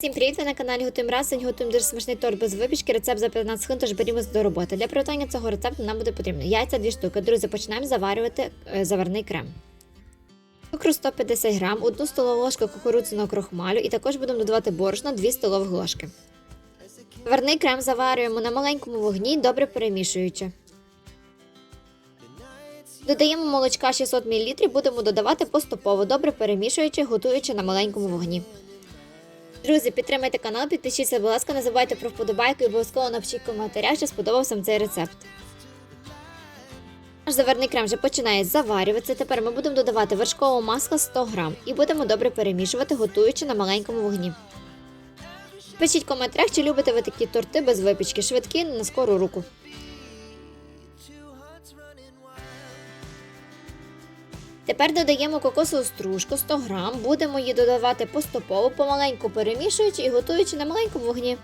Всім привіт! Ви на каналі Готуємо раз. Сьогодні готуємо дуже смачний торт без випічки. Рецепт за 15 хвилин, тож берімося до роботи. Для приготування цього рецепту нам буде потрібно яйця 2 штуки. Друзі, починаємо заварювати е, заварний крем. Цукру 150 грам, 1 столову ложку кукурудзяного крохмалю і також будемо додавати борошно 2 столові ложки. Заварний крем заварюємо на маленькому вогні, добре перемішуючи. Додаємо молочка 600 мл, будемо додавати поступово, добре перемішуючи, готуючи на маленькому вогні. Друзі, підтримайте канал, підпишіться, будь ласка, не забувайте про вподобайку і обов'язково напишіть коментарях, що сподобався вам цей рецепт. Наш заварний крем вже починає заварюватися. Тепер ми будемо додавати вершкового масла 100 грам і будемо добре перемішувати, готуючи на маленькому вогні. Пишіть в коментарях, чи любите ви такі торти без випічки, швидкі на скору руку. Тепер додаємо кокосову стружку 100 грам, будемо її додавати поступово, помаленьку перемішуючи і готуючи на маленькому вогні.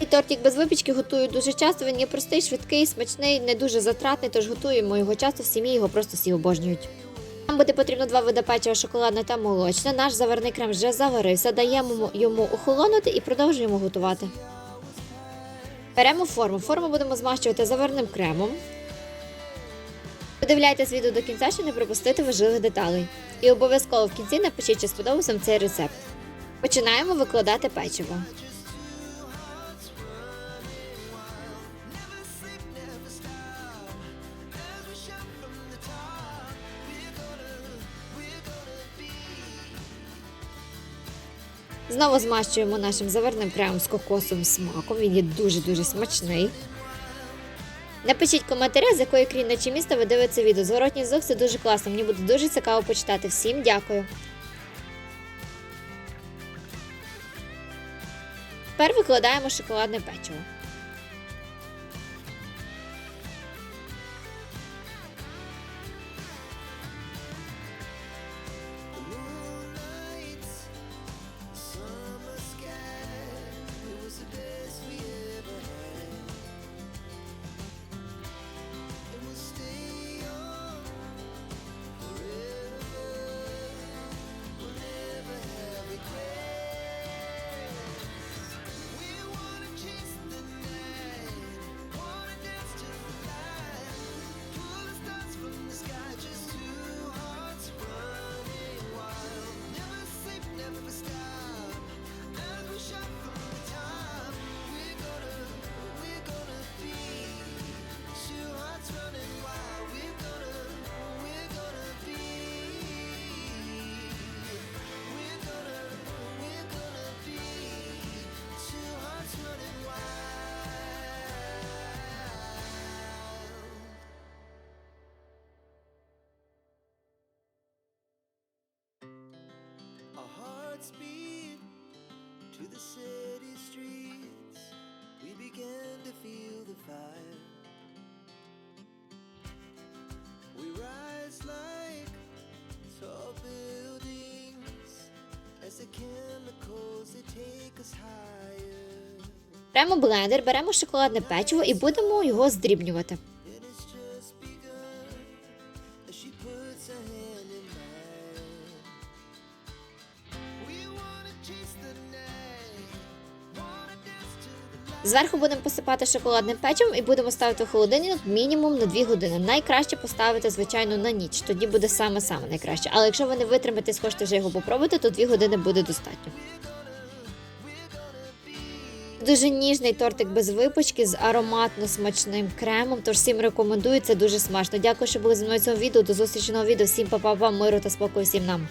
І тортик без випічки готую дуже часто, він є простий, швидкий, смачний, не дуже затратний, тож готуємо його часто в сім'ї, його просто всі обожнюють. Нам буде потрібно два види печива шоколадне та молочне. Наш заварний крем вже заварився, даємо йому охолонути і продовжуємо готувати. Беремо форму. Форму будемо змащувати заварним кремом. Подивляйтесь відео до кінця, щоб не пропустити важливих деталей. І обов'язково в кінці напишіть, чи сподобався цей рецепт. Починаємо викладати печиво. Знову змащуємо нашим заварним кремом з кокосовим смаком. Він є дуже-дуже смачний. Напишіть в коментарях, з якої країни чи міста ви дивитеся відео. Зворотній зов це дуже класно. Мені буде дуже цікаво почитати. Всім дякую. Тепер викладаємо шоколадне печиво. To the city streets. We began to feel the fire. We rise like tall buildings as the chemicals they take us higher. Беремо блендер, беремо шоколадне печиво і будемо його здрібнювати. Зверху будемо посипати шоколадним печивом і будемо ставити в холодильник мінімум на 2 години. Найкраще поставити, звичайно, на ніч. Тоді буде саме-саме найкраще. Але якщо ви не витримаєте і схочете вже його попробувати, то 2 години буде достатньо. Дуже ніжний тортик без випічки з ароматно смачним кремом. Тож всім рекомендую, це дуже смачно. Дякую, що були зі мною в цьому відео. До зустрічі нового відео. Всім па-па-па, миру та спокою всім нам.